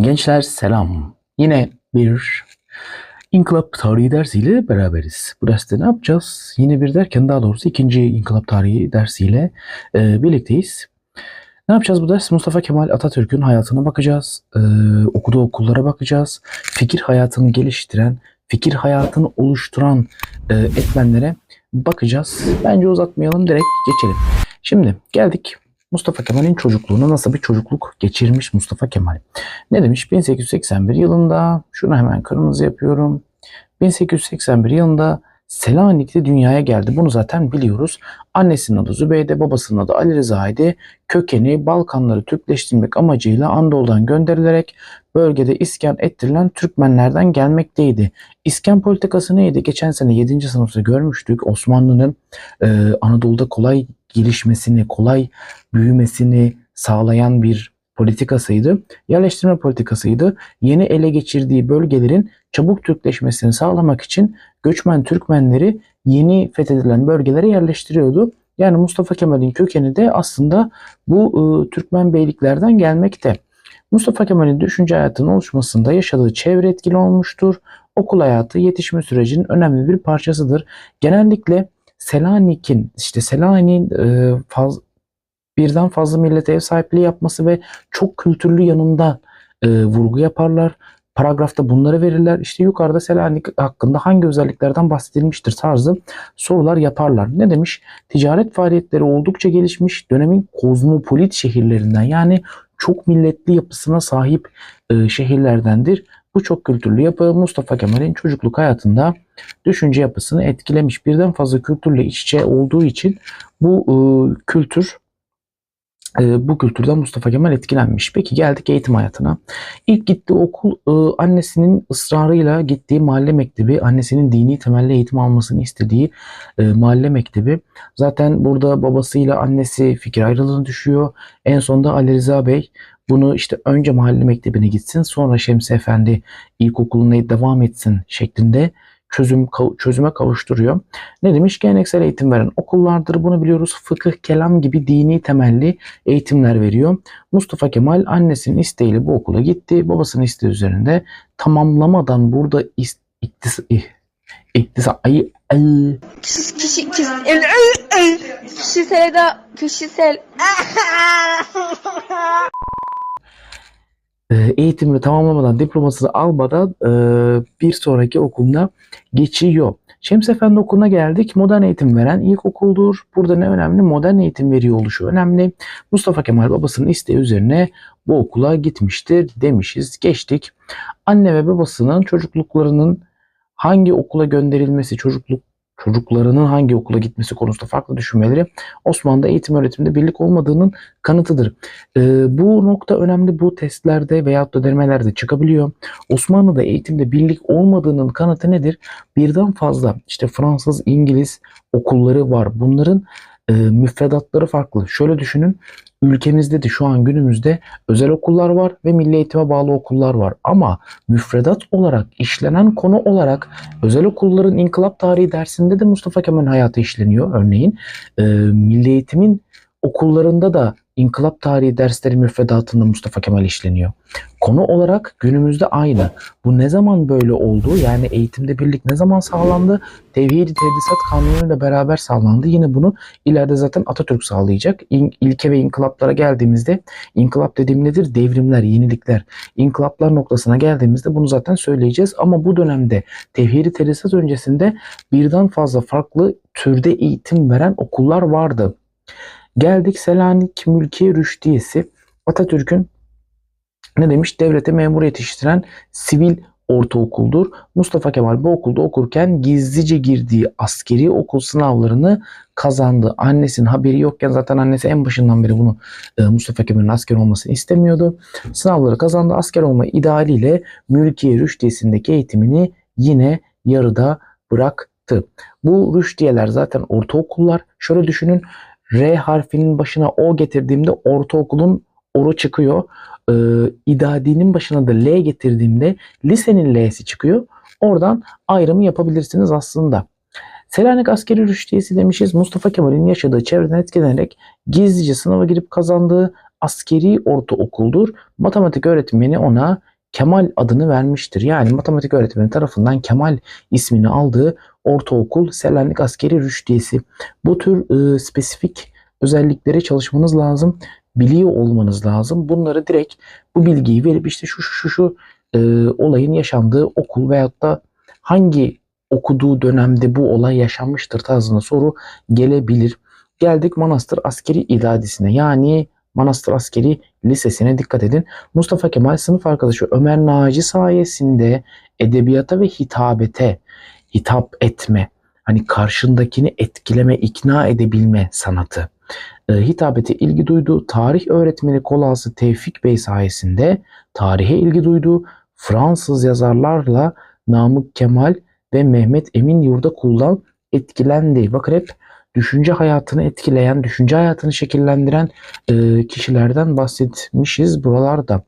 Gençler selam. Yine bir İnkılap tarihi dersiyle beraberiz. Bu derste ne yapacağız? Yine bir derken daha doğrusu ikinci İnkılap tarihi dersiyle e, birlikteyiz. Ne yapacağız bu ders? Mustafa Kemal Atatürk'ün hayatına bakacağız. E, okuduğu okullara bakacağız. Fikir hayatını geliştiren, fikir hayatını oluşturan e, etmenlere bakacağız. Bence uzatmayalım direkt geçelim. Şimdi geldik Mustafa Kemal'in çocukluğuna nasıl bir çocukluk geçirmiş Mustafa Kemal. Ne demiş? 1881 yılında şunu hemen kırmızı yapıyorum. 1881 yılında Selanik'te dünyaya geldi. Bunu zaten biliyoruz. Annesinin adı Zübeyde, babasının adı Ali Rıza'ydı. Kökeni Balkanları Türkleştirmek amacıyla Anadolu'dan gönderilerek bölgede iskan ettirilen Türkmenlerden gelmekteydi. İskan politikası neydi? Geçen sene 7. sınıfta görmüştük. Osmanlı'nın e, Anadolu'da kolay gelişmesini, kolay büyümesini sağlayan bir politikasıydı. Yerleştirme politikasıydı. Yeni ele geçirdiği bölgelerin çabuk Türkleşmesini sağlamak için göçmen Türkmenleri yeni fethedilen bölgelere yerleştiriyordu. Yani Mustafa Kemal'in kökeni de aslında bu e, Türkmen beyliklerden gelmekte. Mustafa Kemal'in düşünce hayatının oluşmasında yaşadığı çevre etkili olmuştur. Okul hayatı yetişme sürecinin önemli bir parçasıdır. Genellikle Selanik'in işte Selanik'in e, faz, birden fazla millete ev sahipliği yapması ve çok kültürlü yanında e, vurgu yaparlar. Paragrafta bunları verirler. İşte yukarıda Selanik hakkında hangi özelliklerden bahsedilmiştir tarzı sorular yaparlar. Ne demiş? Ticaret faaliyetleri oldukça gelişmiş. Dönemin kozmopolit şehirlerinden yani çok milletli yapısına sahip e, şehirlerdendir. Bu çok kültürlü yapı Mustafa Kemal'in çocukluk hayatında düşünce yapısını etkilemiş. Birden fazla kültürle iç içe olduğu için bu e, kültür e, bu kültürden Mustafa Kemal etkilenmiş. Peki geldik eğitim hayatına. İlk gittiği okul e, annesinin ısrarıyla gittiği mahalle mektebi, annesinin dini temelli eğitim almasını istediği e, mahalle mektebi. Zaten burada babasıyla annesi fikir ayrılığına düşüyor. En sonunda Ali Rıza Bey bunu işte önce mahalle mektebine gitsin sonra Şemsi Efendi ilkokuluna devam etsin şeklinde çözüm çözüme kavuşturuyor. Ne demiş? Geleneksel eğitim veren okullardır. Bunu biliyoruz. Fıkıh, kelam gibi dini temelli eğitimler veriyor. Mustafa Kemal annesinin isteğiyle bu okula gitti. Babasının isteği üzerinde tamamlamadan burada iktis iktisa ay Kişi, kişi, kişi, kişisel de kişisel e, eğitimini tamamlamadan diplomasını almadan e, bir sonraki okuluna geçiyor. Şems Efendi okuluna geldik. Modern eğitim veren ilk okuldur. Burada ne önemli? Modern eğitim veriyor oluşu önemli. Mustafa Kemal babasının isteği üzerine bu okula gitmiştir demişiz. Geçtik. Anne ve babasının çocukluklarının hangi okula gönderilmesi, çocukluk çocuklarının hangi okula gitmesi konusunda farklı düşünmeleri Osmanlı'da eğitim öğretimde birlik olmadığının kanıtıdır. Ee, bu nokta önemli bu testlerde veyahut da denemelerde çıkabiliyor. Osmanlı'da eğitimde birlik olmadığının kanıtı nedir? Birden fazla işte Fransız, İngiliz okulları var. Bunların e, müfredatları farklı. Şöyle düşünün ülkemizde de şu an günümüzde özel okullar var ve milli eğitime bağlı okullar var. Ama müfredat olarak işlenen konu olarak özel okulların inkılap tarihi dersinde de Mustafa Kemal hayatı işleniyor örneğin. E, milli eğitimin okullarında da İnkılap tarihi dersleri müfredatında Mustafa Kemal işleniyor. Konu olarak günümüzde aynı. Bu ne zaman böyle oldu? Yani eğitimde birlik ne zaman sağlandı? Tevhid-i Tedrisat Kanunu ile beraber sağlandı. Yine bunu ileride zaten Atatürk sağlayacak. İn, ilke ve inkılaplara geldiğimizde inkılap dediğim nedir? Devrimler, yenilikler. İnkılaplar noktasına geldiğimizde bunu zaten söyleyeceğiz. Ama bu dönemde Tevhid-i Tedrisat öncesinde birden fazla farklı türde eğitim veren okullar vardı. Geldik Selanik Mülkiye Rüştiyesi. Atatürk'ün ne demiş? Devlete memur yetiştiren sivil ortaokuldur. Mustafa Kemal bu okulda okurken gizlice girdiği askeri okul sınavlarını kazandı. Annesinin haberi yokken zaten annesi en başından beri bunu e, Mustafa Kemal'in asker olmasını istemiyordu. Sınavları kazandı. Asker olma idealiyle Mülkiye Rüştiyesi'ndeki eğitimini yine yarıda bıraktı. Bu rüştiyeler zaten ortaokullar. Şöyle düşünün R harfinin başına O getirdiğimde ortaokulun oru çıkıyor. Ee, idadinin başına da L getirdiğimde lisenin L'si çıkıyor. Oradan ayrımı yapabilirsiniz aslında. Selanik askeri rüştiyesi demişiz. Mustafa Kemal'in yaşadığı çevreden etkilenerek gizlice sınava girip kazandığı askeri ortaokuldur. Matematik öğretmeni ona Kemal adını vermiştir. Yani matematik öğretmeni tarafından Kemal ismini aldığı ortaokul Selanik Askeri Rüştiyesi. Bu tür e, spesifik özelliklere çalışmanız lazım. Biliyor olmanız lazım. Bunları direkt bu bilgiyi verip işte şu şu şu, şu e, olayın yaşandığı okul veyahut da hangi okuduğu dönemde bu olay yaşanmıştır tarzında soru gelebilir. Geldik Manastır Askeri İdadisi'ne yani Manastır Askeri Lisesi'ne dikkat edin. Mustafa Kemal sınıf arkadaşı Ömer Naci sayesinde edebiyata ve hitabete hitap etme, hani karşındakini etkileme, ikna edebilme sanatı. E, hitabete ilgi duydu. Tarih öğretmeni Kolası Tevfik Bey sayesinde tarihe ilgi duydu. Fransız yazarlarla Namık Kemal ve Mehmet Emin Yurdakul'dan etkilendi. Bakın hep düşünce hayatını etkileyen, düşünce hayatını şekillendiren e, kişilerden bahsetmişiz buralarda.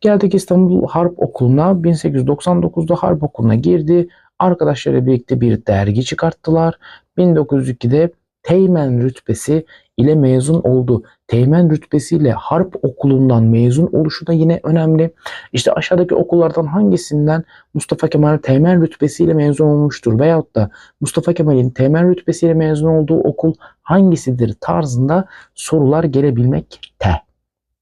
Geldik İstanbul Harp Okulu'na. 1899'da Harp Okulu'na girdi. Arkadaşlarıyla birlikte bir dergi çıkarttılar. 1902'de Teğmen rütbesi ile mezun oldu. Teğmen rütbesiyle Harp Okulu'ndan mezun oluşu da yine önemli. İşte aşağıdaki okullardan hangisinden Mustafa Kemal Teğmen rütbesiyle mezun olmuştur veyahut da Mustafa Kemal'in Teğmen rütbesiyle mezun olduğu okul hangisidir tarzında sorular gelebilmekte.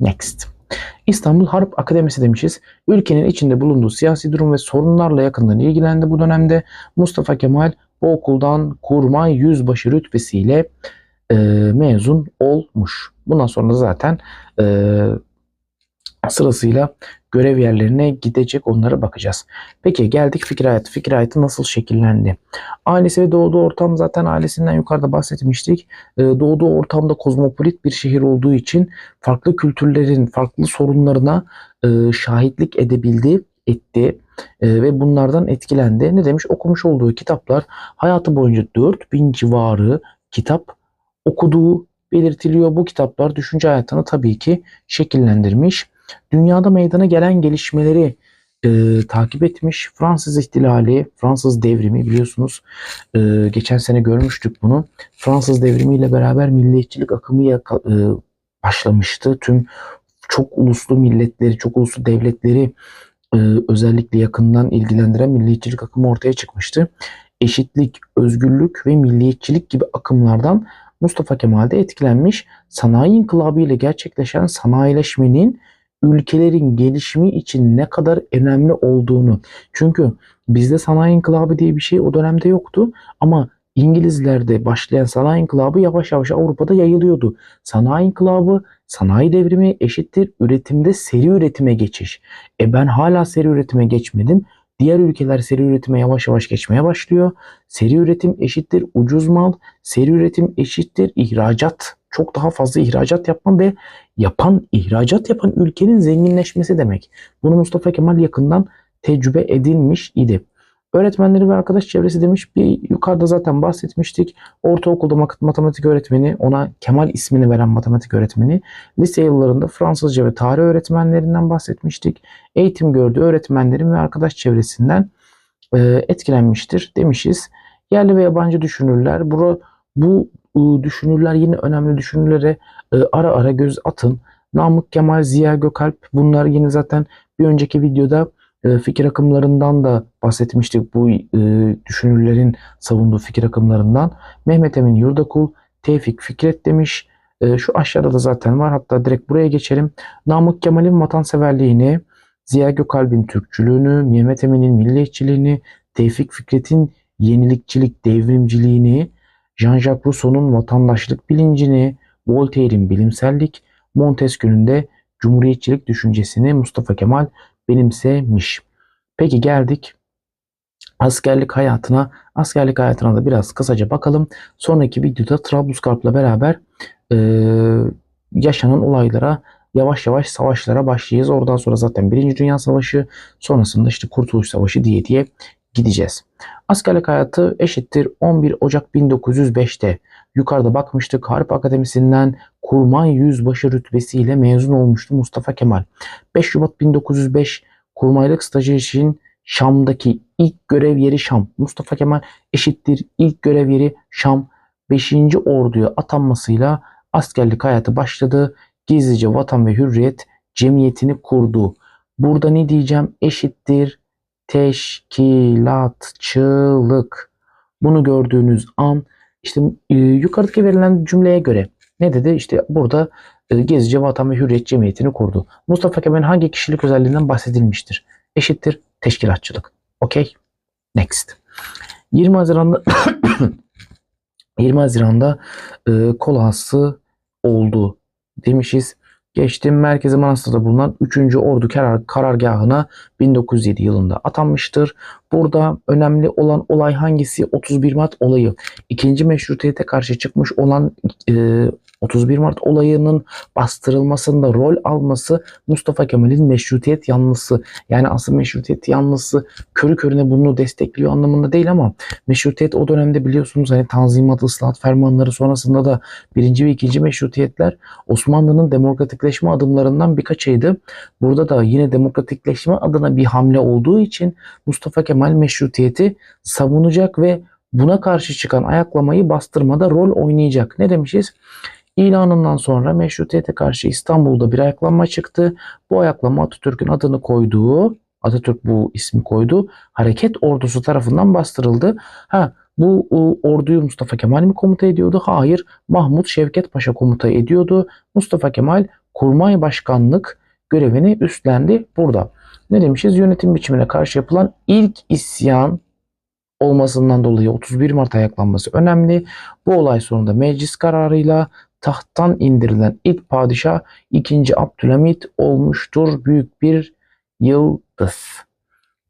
Next. İstanbul Harp Akademisi demişiz. Ülkenin içinde bulunduğu siyasi durum ve sorunlarla yakından ilgilendi bu dönemde. Mustafa Kemal bu okuldan kurmay yüzbaşı rütbesiyle e, mezun olmuş. Bundan sonra zaten e, sırasıyla görev yerlerine gidecek onlara bakacağız. Peki geldik fikir hayatı. Fikir hayatı nasıl şekillendi? Ailesi ve doğduğu ortam zaten ailesinden yukarıda bahsetmiştik. E, doğduğu ortamda kozmopolit bir şehir olduğu için farklı kültürlerin farklı sorunlarına e, şahitlik edebildi, etti e, ve bunlardan etkilendi. Ne demiş? Okumuş olduğu kitaplar hayatı boyunca 4000 civarı kitap okuduğu belirtiliyor. Bu kitaplar düşünce hayatını tabii ki şekillendirmiş. Dünyada meydana gelen gelişmeleri e, takip etmiş. Fransız ihtilali, Fransız devrimi biliyorsunuz. E, geçen sene görmüştük bunu. Fransız devrimiyle beraber milliyetçilik akımı e, başlamıştı. Tüm çok uluslu milletleri, çok uluslu devletleri e, özellikle yakından ilgilendiren milliyetçilik akımı ortaya çıkmıştı. Eşitlik, özgürlük ve milliyetçilik gibi akımlardan Mustafa Kemal de etkilenmiş. Sanayi inkılabı ile gerçekleşen sanayileşmenin ülkelerin gelişimi için ne kadar önemli olduğunu. Çünkü bizde sanayi inkılabı diye bir şey o dönemde yoktu ama İngilizlerde başlayan sanayi inkılabı yavaş yavaş Avrupa'da yayılıyordu. Sanayi inkılabı, sanayi devrimi eşittir üretimde seri üretime geçiş. E ben hala seri üretime geçmedim. Diğer ülkeler seri üretime yavaş yavaş geçmeye başlıyor. Seri üretim eşittir ucuz mal, seri üretim eşittir ihracat. Çok daha fazla ihracat yapma ve yapan, ihracat yapan ülkenin zenginleşmesi demek. Bunu Mustafa Kemal yakından tecrübe edinmiş idi. Öğretmenleri ve arkadaş çevresi demiş. Bir yukarıda zaten bahsetmiştik. Ortaokulda matematik öğretmeni, ona Kemal ismini veren matematik öğretmeni. Lise yıllarında Fransızca ve tarih öğretmenlerinden bahsetmiştik. Eğitim gördüğü öğretmenlerin ve arkadaş çevresinden e, etkilenmiştir demişiz. Yerli ve yabancı düşünürler. Bu, bu e, düşünürler yine önemli düşünürlere e, ara ara göz atın. Namık Kemal, Ziya Gökalp bunlar yine zaten bir önceki videoda e, fikir akımlarından da bahsetmiştik. Bu e, düşünürlerin savunduğu fikir akımlarından. Mehmet Emin Yurdakul, Tevfik Fikret demiş. E, şu aşağıda da zaten var. Hatta direkt buraya geçelim. Namık Kemal'in vatanseverliğini, Ziya Gökalp'in Türkçülüğünü, Mehmet Emin'in milliyetçiliğini, Tevfik Fikret'in yenilikçilik, devrimciliğini, Jean-Jacques Rousseau'nun vatandaşlık bilincini, Voltaire'in bilimsellik, Montesquieu'nun de cumhuriyetçilik düşüncesini Mustafa Kemal benimsemiş. Peki geldik askerlik hayatına. Askerlik hayatına da biraz kısaca bakalım. Sonraki videoda Trablusgarp'la beraber e, yaşanan olaylara yavaş yavaş savaşlara başlayacağız. Oradan sonra zaten Birinci Dünya Savaşı sonrasında işte Kurtuluş Savaşı diye diye gideceğiz. Askerlik hayatı eşittir 11 Ocak 1905'te yukarıda bakmıştık Harp Akademisi'nden kurmay yüzbaşı rütbesiyle mezun olmuştu Mustafa Kemal. 5 Şubat 1905 kurmaylık stajı için Şam'daki ilk görev yeri Şam. Mustafa Kemal eşittir ilk görev yeri Şam. 5. orduya atanmasıyla askerlik hayatı başladı. gizlice Vatan ve Hürriyet Cemiyeti'ni kurdu. Burada ne diyeceğim? Eşittir teşkilatçılık. Bunu gördüğünüz an işte e, yukarıdaki verilen cümleye göre ne dedi? İşte burada e, Gezici Vatan ve Hürriyet Cemiyeti'ni kurdu. Mustafa Kemal'in hangi kişilik özelliğinden bahsedilmiştir? Eşittir teşkilatçılık. Okey. Next. 20 Haziran'da 20 Haziran'da e, kolası oldu demişiz. Geçtim Merkezi Manastır'da bulunan 3. Ordu karar, karargahına 1907 yılında atanmıştır. Burada önemli olan olay hangisi? 31 Mart olayı. İkinci meşrutiyete karşı çıkmış olan e, 31 Mart olayının bastırılmasında rol alması Mustafa Kemal'in meşrutiyet yanlısı. Yani aslında meşrutiyet yanlısı körü körüne bunu destekliyor anlamında değil ama meşrutiyet o dönemde biliyorsunuz hani Tanzimat, ıslahat fermanları sonrasında da birinci ve ikinci meşrutiyetler Osmanlı'nın demokratikleşme adımlarından birkaçıydı. Burada da yine demokratikleşme adına bir hamle olduğu için Mustafa Kemal meşrutiyeti savunacak ve buna karşı çıkan ayaklamayı bastırmada rol oynayacak. Ne demişiz? İlanından sonra meşrutiyete karşı İstanbul'da bir ayaklanma çıktı. Bu ayaklama Atatürk'ün adını koyduğu, Atatürk bu ismi koydu. Hareket ordusu tarafından bastırıldı. Ha bu o, orduyu Mustafa Kemal mi komuta ediyordu? Hayır. Mahmut Şevket Paşa komuta ediyordu. Mustafa Kemal kurmay başkanlık görevini üstlendi burada. Ne demişiz? Yönetim biçimine karşı yapılan ilk isyan olmasından dolayı 31 Mart ayaklanması önemli. Bu olay sonunda meclis kararıyla tahttan indirilen ilk padişah 2. Abdülhamit olmuştur. Büyük bir yıldız.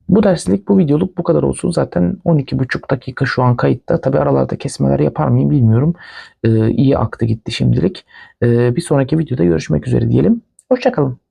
Bu derslik bu videoluk bu kadar olsun. Zaten 12,5 dakika şu an kayıtta. Tabi aralarda kesmeler yapar mıyım bilmiyorum. Ee, iyi aktı gitti şimdilik. Ee, bir sonraki videoda görüşmek üzere diyelim. Hoşçakalın.